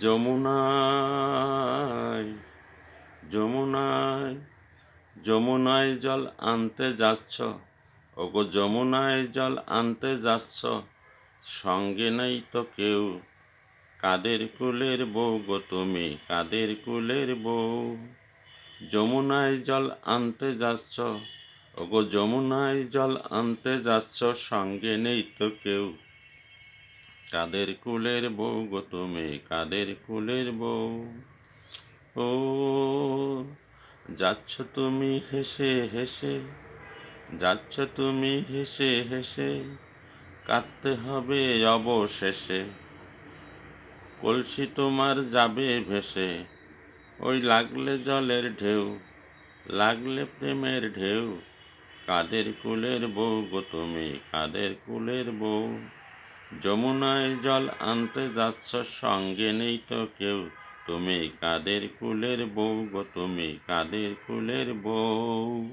যমুনায় যমুনায় যমুনায় জল আনতে যাচ্ছ। ওগো, যমুনায় জল আনতে যাচ্ছ। সঙ্গে নেই তো কেউ। কাদের কুলের বউ গো তুমি? কাদের কুলের বউ? যমুনায় জল আনতে যাচ্ছ। ওগো, যমুনায় জল আনতে যাচ্ছ। সঙ্গে নেই তো কেউ। কাদের কুলের বউ গো তুমি? কাদের কুলের বউ? ও, যাচ্ছ তুমি হেসে হেসে, যাচ্ছ তুমি হেসে হেসে, কাঁদতে হবে অবশেষে। কলসি তোমার যাবে ভেসে, ওই লাগলে জলের ঢেউ, লাগলে প্রেমের ঢেউ। কাদের কুলের বউ গো তুমি? কাদের কুলের বউ? যমুনায় জল আনতে যাচ্ছ, সঙ্গে নেই তো কেউ। তুমি কাদের কুলের বউ গো, তুমি কাদের কুলের বউ?